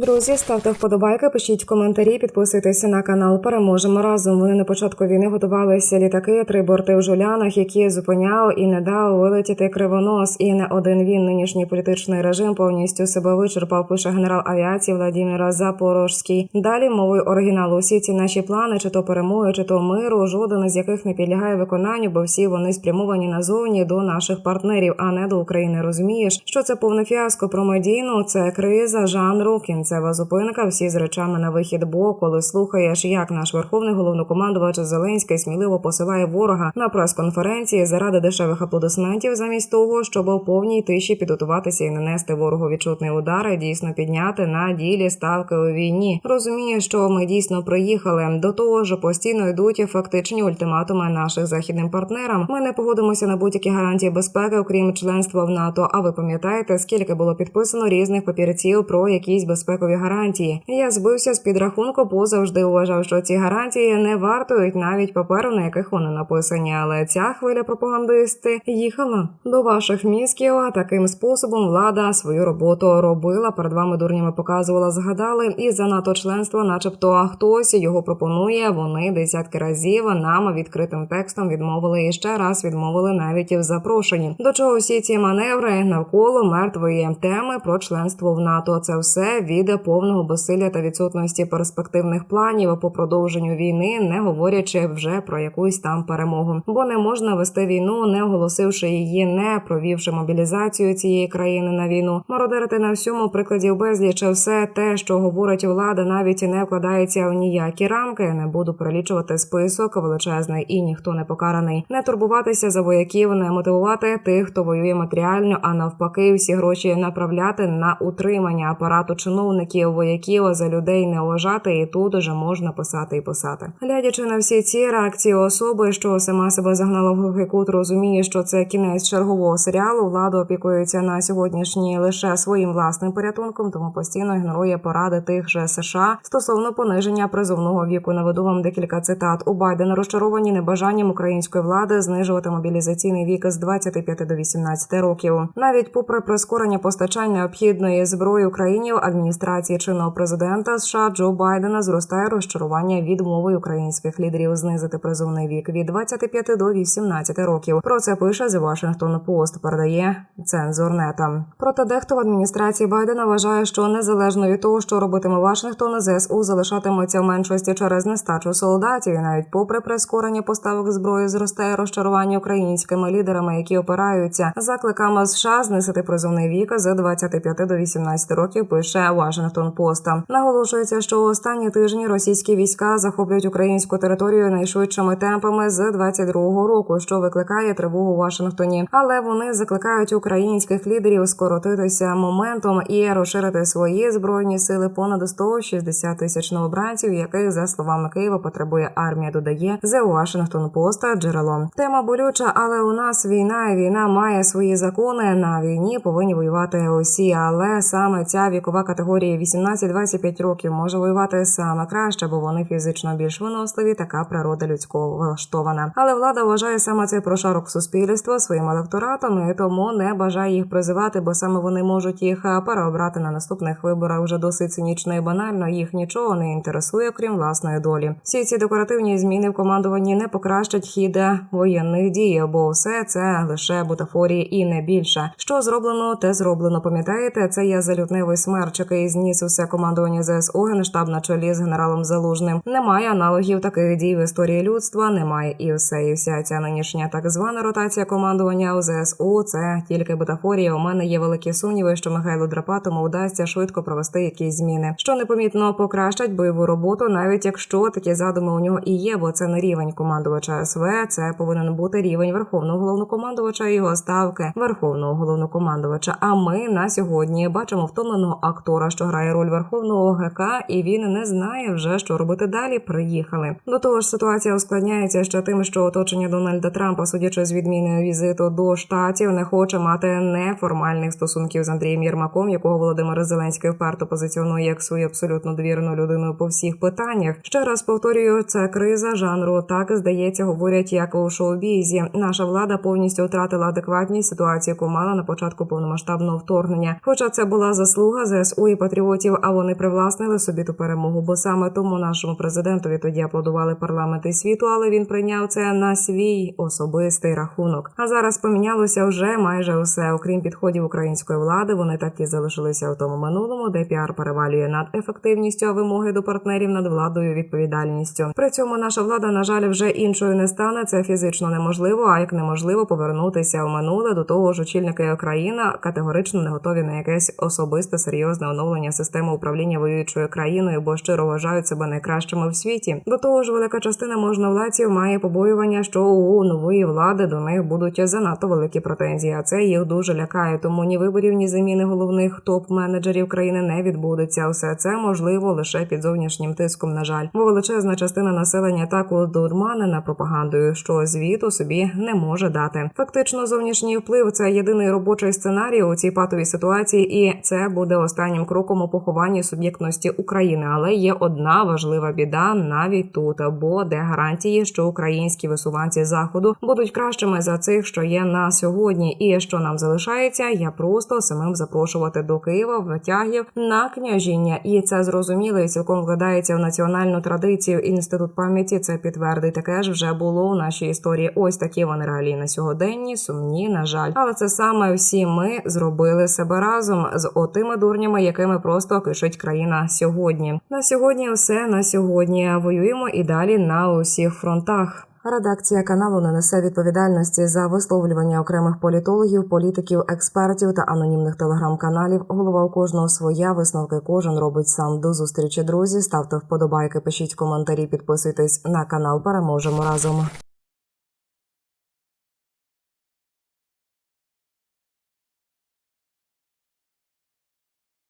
Друзі, ставте вподобайки, пишіть коментарі, підписуйтеся на канал. Переможемо разом. Вони на початку війни готувалися літаки, три борти в жулянах, які зупиняв і не дав вилетіти кривонос. І не один він нинішній політичний режим повністю себе вичерпав. Пише генерал авіації Владимира Запорожський. Далі мовою оригіналу усі ці наші плани, чи то перемоги, чи то миру, жоден з яких не підлягає виконанню, бо всі вони спрямовані назовні до наших партнерів, а не до України. Розумієш, що це повне фіаско про це криза жанру, кінцева зупинка. Всі з речами на вихід. Бо коли слухаєш, як наш верховний головнокомандувач Зеленський сміливо посилає ворога на прес-конференції заради дешевих аплодисментів, замість того, щоб у повній тиші підготуватися і нанести ворогу відчутний удар, і дійсно підняти на ділі ставки у війні. Розуміє, що ми дійсно приїхали. До того ж, постійно йдуть фактичні ультиматуми наших західним партнерам. Ми не погодимося на будь-які гарантії безпеки, окрім членства в НАТО. А ви пам'ятаєте, скільки було підписано різних папірців про якісь безпекові гарантії? Я збився з підрахунку, бо завжди вважав, що ці гарантії не вартують навіть паперу, на яких вони написані. Але ця хвиля пропагандисти їхала до ваших мізків. Таким способом влада свою роботу робила. Перед вами дурнями показувала, згадали і за НАТО членство, начебто хтось його пропонує. Вони десятки разів нам відкритим текстом відмовили і ще раз відмовили навіть в запрошенні. До чого всі ці маневри навколо мертвої теми про членство в НАТО. Це все від повного безсилля та відсутності перспективних планів по продовженню війни, не говорячи вже про якусь там перемогу. Бо не можна вести війну, не оголосивши її, не провівши мобілізацію цієї країни на війну. Мародерити на всьому прикладів безліч все те, що говорить влада, навіть не вкладається в ніякі рамки. Не буду перелічувати список величезний і ніхто не покараний. Не турбуватися за вояків, не мотивувати тих, хто воює матеріально, а навпаки, всі гроші направляти на утримання апарату чиновників, вояків за людей не вважати, і тут уже можна писати і писати. Глядячи на всі ці реакції особи, що сама себе загнала в глухий кут, розуміє, що це кінець чергового серіалу. Влада опікується на сьогоднішній лише своїм власним порятунком, тому постійно ігнорує поради тих же США стосовно пониження призовного віку. Наведу вам декілька цитат. У Байдена розчаровані небажанням української влади знижувати мобілізаційний вік з 25 до 18 років. Навіть попри прискорення постачання необхідної зброї Україні в адміністрації чинного президента США Джо Байдена зростає розчарування відмови українських лідерів знизити призовний вік від 25 до 18 років. Про це пише The Washington Post, передає цензор нета. Проте дехто в адміністрації Байдена вважає, що незалежно від того, що робитиме Вашингтон, ЗСУ залишатиметься в меншості через нестачу солдатів. І навіть попри прискорення поставок зброї зростає розчарування українськими лідерами, які опираються закликами США знизити призовний вік з 25 до 18 років. Пише Washington Post. Наголошується, що останні тижні російські війська захоплюють українську територію найшвидшими темпами з 22-го року, що викликає тривогу у Вашингтоні. Але вони закликають українських лідерів скоротитися моментом і розширити свої збройні сили понад 160 тисяч новобранців, яких за словами Києва потребує армія. Додає The Washington Post джерело. Тема болюча, але у нас війна і війна має свої закони. На війні повинні воювати усі, але саме ця вікова категорія 18-25 років може воювати саме краще, бо вони фізично більш виносливі. Така природа людського влаштована. Але влада вважає саме цей прошарок суспільства своїм електоратом і тому не бажає їх призивати, бо саме вони можуть їх переобрати на наступних виборах. Вже досить цинічно і банально. Їх нічого не інтересує, крім власної долі. Всі ці декоративні зміни в командуванні не покращать хід воєнних дій, бо все це лише бутафорії і не більше. Що зроблено, те зроблено. Пам'ятаєте, це є залютневий смерч, який зніс усе командування ЗСУ, генштаб на чолі з генералом Залужним. Немає аналогів таких дій в історії людства. Немає і все, і вся ця нинішня так звана ротація командування у ЗСУ. Це тільки бутафорія. У мене є великі сумніви, що Михайлу Драпатому вдасться швидко провести якісь зміни, що непомітно покращать бойову роботу, навіть якщо такі задуми у нього і є, бо це не рівень командувача СВ. Це повинен бути рівень верховного головнокомандувача і його ставки верховного головнокомандувача. А ми на сьогодні бачимо втомленого актора, що грає роль верховного ГК, і він не знає вже, що робити далі. Приїхали. До того ж, ситуація ускладняється ще тим, що оточення Дональда Трампа, судячи з відміни візиту до штатів, не хоче мати неформальних стосунків з Андрієм Єрмаком, якого Володимир Зеленський вперто позиціонує як свою абсолютно довірену людину по всіх питаннях. Ще раз повторюю, це криза жанру. Так здається, говорять як у шоу-бізі. Наша влада повністю втратила адекватність ситуації, яку мала на початку повномасштабного вторгнення. Хоча це була заслуга ЗСУ і патріотів, а вони привласнили собі ту перемогу. Бо саме тому нашому президентові тоді аплодували парламенти світу, але він прийняв це на свій особистий рахунок. А зараз помінялося вже майже усе, окрім підходів української влади. Вони так і залишилися в тому минулому, де піар перевалює над ефективністю, а вимоги до партнерів над владою відповідальністю. При цьому наша влада, на жаль, вже іншою не стане. Це фізично неможливо. А як неможливо повернутися в минуле до того ж, очільники країна категорично не готові на якесь особисте серйозне оновлення системи управління воюючою країною, бо щиро вважають себе найкращими в світі. До того ж, велика частина можновладців має побоювання, що у нової влади до них будуть занадто великі претензії. А це їх дуже лякає. Тому ні виборів, ні заміни головних топ-менеджерів країни не відбудеться. Все це можливо лише під зовнішнім тиском. На жаль, бо величезна частина населення так удурманена пропагандою, що звіту собі не може дати. Фактично, зовнішній вплив це єдиний робочий сценарій у цій патовій ситуації, і це буде останнім кроком у похованні суб'єктності України. Але є одна важлива біда навіть тут, бо де гарантії, що українські висуванці заходу будуть кращими за цих, що є на сьогодні, і що нам залишається, я просто самим запрошувати до Києва витягів на княжіння, і це зрозуміло і цілком вкладається в національну традицію. Інститут пам'яті це підтвердить. Таке ж вже було у нашій історії. Ось такі вони реалії на сьогоденні. Сумні, на жаль, але це саме всі ми зробили себе разом з отими дурнями, якими просто кишить країна сьогодні. На сьогодні все на сьогодні. Воюємо і далі на усіх фронтах. Редакція каналу не несе відповідальності за висловлювання окремих політологів, політиків, експертів та анонімних телеграм-каналів. Голова у кожного своя висновки кожен робить сам. До зустрічі, друзі. Ставте вподобайки, пишіть коментарі, підписуйтесь на канал. Переможемо разом.